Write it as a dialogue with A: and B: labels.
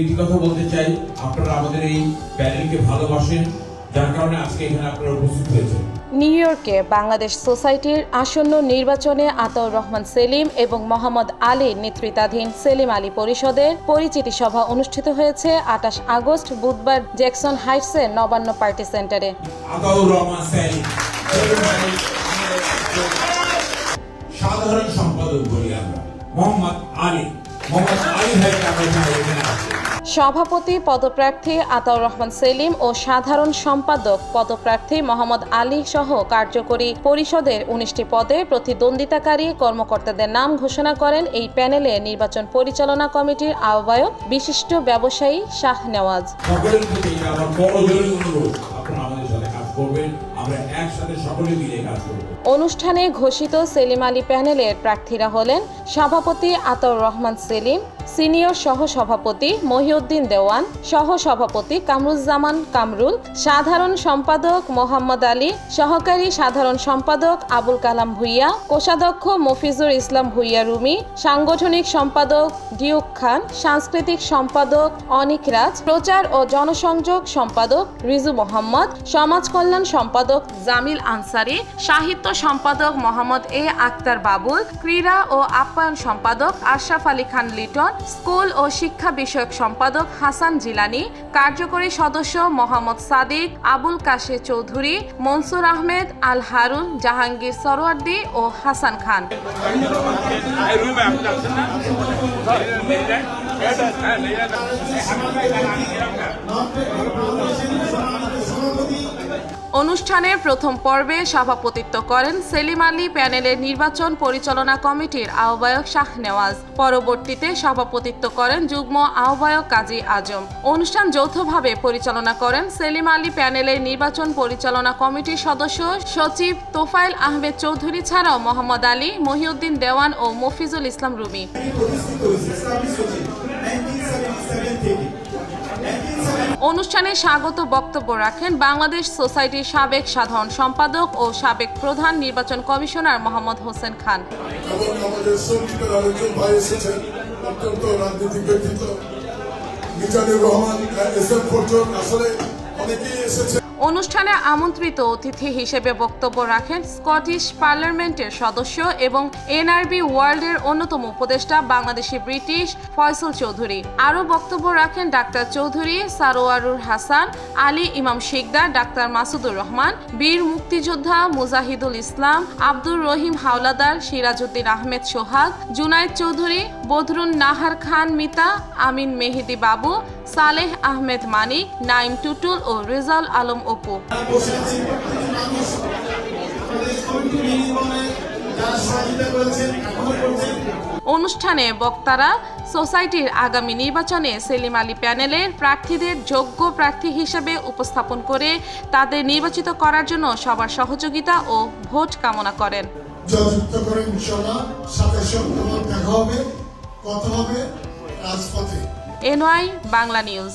A: একটি কথা বলতে চাই। আপনারা আমাদের এই প্যানেলকে ভালোবাসেন। যার কারণে আজকে এখানে আপনারা উপস্থিত হয়েছেন।
B: নিউ ইয়র্কে বাংলাদেশ সোসাইটির আসন্ন নির্বাচনে আতাউর রহমান সেলিম এবং মোহাম্মদ আলীর নেতৃত্বাধীন সেলিম আলী পরিষদের পরিচিতি সভা অনুষ্ঠিত হয়েছে আঠাশ আগস্ট বুধবার জ্যাকসন হাইটসের নবান্ন পার্টি সেন্টারে।
A: আতাউর রহমান স্যালি সাধারণ সম্পাদক বলি আমরা। মোহাম্মদ আলী। মোহাম্মদ আলী ভাইকে আমরা
B: সভাপতি পদপ্রার্থী আতাউর রহমান সেলিম ও সাধারণ সম্পাদক পদপ্রার্থী মোহাম্মদ আলী সহ কার্যকরী পরিষদের উনিশটি পদে প্রতিদ্বন্দ্বিতাকারী কর্মকর্তাদের নাম ঘোষণা করেন এই প্যানেলে নির্বাচন পরিচালনা কমিটির আহ্বায়ক বিশিষ্ট ব্যবসায়ী শাহ নেওয়াজ। অনুষ্ঠানে ঘোষিত সেলিম আলী প্যানেলের প্রার্থীরা হলেন সভাপতি আতাউর রহমান সেলিম সিনিয়র সহ সভাপতি মহিউদ্দিন দেওয়ান সহ সভাপতি কামরুজ্জামান কামরুল, সাধারণ সম্পাদক মোহাম্মদ আলী, সহকারী সাধারণ সম্পাদক আবুল কালাম ভুইয়া, কোষাধ্যক্ষ মফিজুর ইসলাম ভুইয়া রুমি, সাংগঠনিক সম্পাদক ডিউক খান, সাংস্কৃতিক সম্পাদক অনিক রাজ, প্রচার ও জনসংযোগ সম্পাদক রিজু মোহাম্মদ, সমাজ কল্যাণ সম্পাদক জামিল আনসারি, সাহিত্য সম্পাদক মোহাম্মদ এ আক্তার বাবুল, ক্রীড়া ও আপ্যায়ন সম্পাদক আশরাফ আলী খান লিটন স্কুল ও শিক্ষা বিষয়ক সম্পাদক হাসান জিলানি, কার্যকরী সদস্য মোহাম্মদ সাদিক, আবুল কাশে চৌধুরী, মনসুর আহমেদ, আল হারুন, জাহাঙ্গীর সরোয়ার্দি ও হাসান খান। অনুষ্ঠানের প্রথম পর্বে সভাপতিত্ব করেন সেলিম আলী প্যানেলের নির্বাচন পরিচালনা কমিটির আহ্বায়ক শাহ নেওয়াজ। পরবর্তীতে সভাপতিত্ব করেন যুগ্ম আহ্বায়ক কাজী আজম। অনুষ্ঠান যৌথভাবে পরিচালনা করেন সেলিম আলী প্যানেলের নির্বাচন পরিচালনা কমিটির সদস্য সচিব তোফায়েল আহমেদ চৌধুরী ছাড়াও মোহাম্মদ আলী, মহিউদ্দিন দেওয়ান ও মফিজুল ইসলাম রুমি। অনুষ্ঠানে স্বাগত বক্তব্য রাখেন বাংলাদেশ সোসাইটির সাবেক সাধারণ সম্পাদক ও সাবেক প্রধান নির্বাচন কমিশনার মোহাম্মদ হোসেন খান।
C: অত্যন্ত রাজনৈতিক ব্যক্তিত্ব মিজানুর রহমান আসলে অনেকেই এসেছে
B: অনুষ্ঠানে আমন্ত্রিত অতিথি হিসেবে বক্তব্য রাখেন স্কটিশ পার্লামেন্টের সদস্য এবং এনআরবি ওয়ার্ল্ডের অন্যতম উপদেষ্টা বাংলাদেশি ব্রিটিশ ফয়সল চৌধুরী। আরও বক্তব্য রাখেন ডাক্তার চৌধুরী সারোয়ারুর হাসান, আলী ইমাম শিকদার, ডাক্তার মাসুদুর রহমান, বীর মুক্তিযোদ্ধা মুজাহিদুল ইসলাম, আব্দুর রহিম হাওলাদার, সিরাজউদ্দিন আহমেদ সোহাগ জুনায়েদ চৌধুরী বদরুন নাহার খান মিতা, আমিন মেহেদি বাবু, সালেহ আহমেদ মানিক নাইম টুটুল ও রেজাউল আলম অপু। অনুষ্ঠানে বক্তারা সোসাইটির আগামী নির্বাচনে সেলিম আলী প্যানেলের প্রার্থীদের যোগ্য প্রার্থী হিসেবে উপস্থাপন করে তাদের নির্বাচিত করার জন্য সবার সহযোগিতা ও ভোট কামনা করেন।
C: কথা হবে রাজপথে।
B: NY Bangla news.